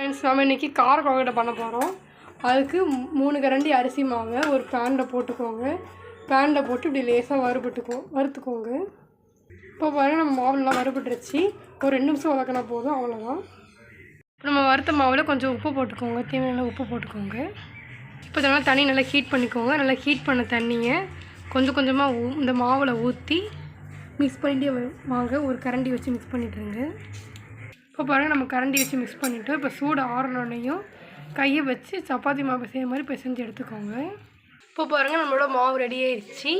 Friends நம்ம இன்றைக்கி கார கொழுக்கட்டை பண்ண போகிறோம் அதுக்கு மூணு கரண்டி அரிசி மாவை ஒரு பேனில் போட்டுக்கோங்க. பேனில் போட்டு இப்படி லேசாக வறுபட்டுக்கோ வறுத்துக்கோங்க. இப்போ பாருங்க நம்ம மாவு நல்லா வறுபட்டுருச்சு. ஒரு ரெண்டு நிமிஷம் வதக்கினா போதும் அவ்வளோதான் இப்போ நம்ம வறுத்த மாவில் கொஞ்சம் உப்பு போட்டுக்கோங்க. தேவையான உப்பு போட்டுக்கோங்க. இப்போ இதெல்லாம் தண்ணி நல்லா ஹீட் பண்ணிக்கோங்க. நல்லா ஹீட் பண்ண தண்ணியை கொஞ்சம் கொஞ்சமாக ஊ இந்த மாவில் ஊற்றி மிக்ஸ் பண்ணிட்டு வாங்க. ஒரு கரண்டி வச்சு மிக்ஸ் பண்ணிட்டுருங்க இப்போ பாருங்கள் நம்ம கரண்டி வச்சு மிக்ஸ் பண்ணிவிட்டோம் இப்போ சூடு ஆறினோடனையும் கையை வச்சு சப்பாத்தி மாவு செய்ய மாதிரி பிசைஞ்சு எடுத்துக்கோங்க. இப்போ பாருங்கள் நம்மளோட மாவு ரெடி ஆயிடுச்சு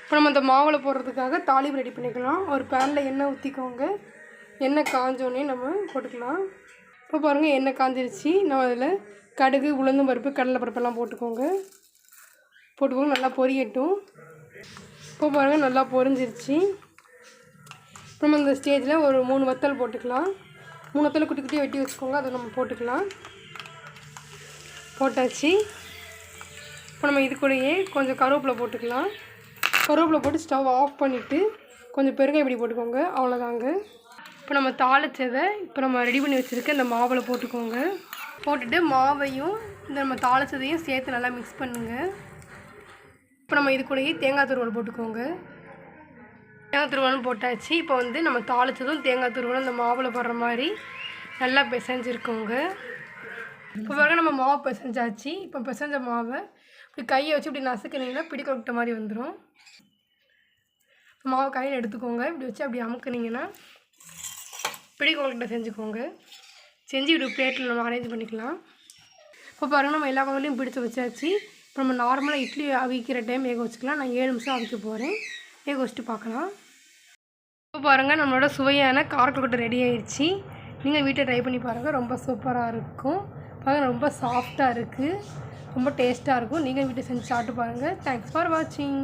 இப்போ நம்ம அந்த மாவில் போடுறதுக்காக தாலிப்பு ரெடி பண்ணிக்கலாம். ஒரு பேனில் எண்ணெய் ஊற்றிக்கோங்க எண்ணெய் காஞ்சோடனே நம்ம போட்டுக்கலாம். இப்போ பாருங்கள் எண்ணெய் காஞ்சிருச்சு. நம்ம அதில் கடுகு உளுந்தும் பருப்பு கடலை பருப்பெல்லாம் போட்டுக்கோங்க. போட்டுக்கோங்க நல்லா பொரியட்டும். இப்போ பாருங்கள் நல்லா பொரிஞ்சிருச்சு. அப்புறம் நம்ம இந்த ஸ்டேஜில் ஒரு மூணு வத்தல் போட்டுக்கலாம். மூணு வத்தல் குட்டி குட்டியாக வெட்டி வச்சுக்கோங்க. அதை நம்ம போட்டுக்கலாம். போட்டாச்சு. இப்போ நம்ம இது கூடயே கொஞ்சம் கருவேப்பிலை போட்டுக்கலாம். கருவேப்பிலை போட்டு ஸ்டவ் ஆஃப் பண்ணிவிட்டு கொஞ்சம் பெருங்காய் இப்படி போட்டுக்கோங்க. அவ்வளோதாங்க. இப்போ நம்ம தாளிச்சதை இப்போ நம்ம ரெடி பண்ணி வச்சுருக்க இந்த மாவில் போட்டுக்கோங்க. போட்டுட்டு மாவையும் இந்த நம்ம தாளிச்சதையும் சேர்த்து நல்லா மிக்ஸ் பண்ணுங்கள் இப்போ நம்ம இது கூடயே தேங்காய் துருவல் போட்டுக்கோங்க. தேங்காய் துருவலும் போட்டாச்சு. இப்போ வந்து நம்ம தாளிச்சதும் தேங்காய் துருவலும் இந்த மாவில் போடுற மாதிரி நல்லா பிசைஞ்சிருக்கோங்க. இப்போ பாருங்க நம்ம மாவு பிசைஞ்சாச்சு. இப்போ பிசைஞ்ச மாவை இப்படி கையை வச்சு இப்படி நசுக்குனீங்கன்னா பிடி விட்ட மாதிரி வந்துடும் மாவு கையில் எடுத்துக்கோங்க. இப்படி வச்சு அப்படி அமுக்குனீங்கன்னா பிடி கொழுக்கிட்ட செஞ்சுக்கோங்க. செஞ்சு இப்படி பிளேட்டில் நம்ம அரேஞ்ச் பண்ணிக்கலாம். இப்போ பாருங்கள் நம்ம எல்லா கொழுக்கட்டையும் பிடிச்சி வச்சாச்சு. இப்போ நம்ம நார்மலாக இட்லி அவிக்கிற டைம் வேக வச்சுக்கலாம். நான் ஏழு நிமிஷம் அவிக்க போகிறேன் வேக கொஸ்ட்டு பார்க்கலாம். இப்போ பாருங்கள் நம்மளோட சுவையான காரக்கொழுக்கட்டை ரெடி ஆயிடுச்சு. நீங்கள் வீட்டை ட்ரை பண்ணி பாருங்கள் ரொம்ப சூப்பராக இருக்கும். பாருங்கள் ரொம்ப சாஃப்டாக இருக்குது ரொம்ப டேஸ்ட்டாக இருக்கும். நீங்கள் வீட்டை செஞ்சு சாப்பிட்டு பாருங்கள் தேங்க்ஸ் ஃபார் வாட்சிங்